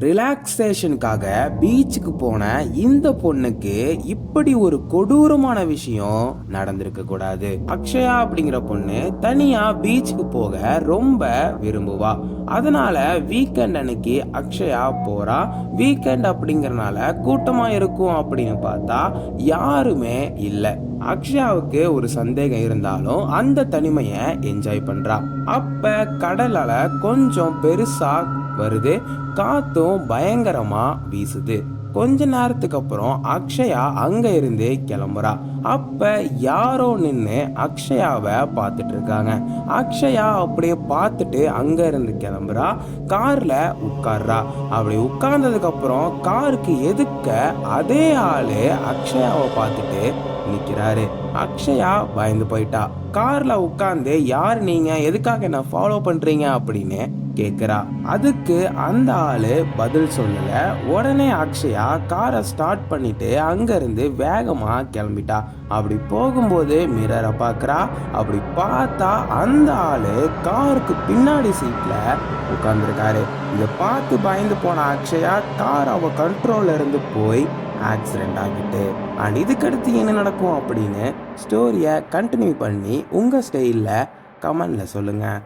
ரிலாக்ஸேஷனுக்காக பீச்சுக்கு போன இந்த பொண்ணுக்கு இப்படி ஒரு கொடூரமான விஷயம் நடந்திருக்க கூடாது. அக்ஷயா அப்படிங்கிற பொண்ணு தனியா பீச்சுக்கு போக ரொம்ப விரும்புவா. அதனால வீக்கெண்ட் அன்னைக்கு அக்ஷயா போறா. வீக்கெண்ட் அப்படிங்கறனால கூட்டமா இருக்கும் அப்படின்னு பார்த்தா யாருமே இல்லை. அக்ஷயாவுக்கு ஒரு சந்தேகம் இருந்தாலும் அந்த தனிமையை என்ஜாய் பண்றா. அப்ப கடலால கொஞ்சம் பெருசா வருது. காத்தும் பயங்கரமா வீசுது. கொஞ்ச நேரத்துக்கு அப்புறம் அக்ஷயா அங்க இருந்து கிளம்புறா. அப்ப யாரோ நின்று அக்ஷயாவை பார்த்துட்டு இருக்காங்க. அக்ஷயா அப்படியே பார்த்துட்டு அங்க இருந்து கிளம்புறா. கார்ல உட்கார்றா. அப்படி உட்கார்ந்ததுக்கு அப்புறம் காருக்கு எதுக்க அதே ஆளு அக்ஷயாவை பார்த்துட்டு நிற்கிறாரு அக்ஷயா பயந்து போயிட்டா. காரில் உட்காந்து யார் நீங்கள் எதுக்காக என்ன ஃபாலோ பண்ணுறீங்க அப்படின்னு கேட்குறா அதுக்கு அந்த ஆள் பதில் சொல்லல. உடனே அக்ஷயா காரை ஸ்டார்ட் பண்ணிட்டு அங்கேருந்து வேகமாக கிளம்பிட்டா. அப்படி போகும்போது மிரரை பார்க்குறா அப்படி பார்த்தா அந்த ஆள் காருக்கு பின்னாடி சீட்டில் உட்காந்துருக்காரு இதை பார்த்து பயந்து போன அக்ஷயா கார் அவள் கண்ட்ரோலில் இருந்து போய் ஆக்சிடென்ட் ஆகிட்டு அண்ட் இதுக்கடுத்து என்ன நடக்கும் அப்படின்னு ஸ்டோரியை கண்டினியூ பண்ணி உங்கள் ஸ்டைலில் கமெண்டில் சொல்லுங்கள்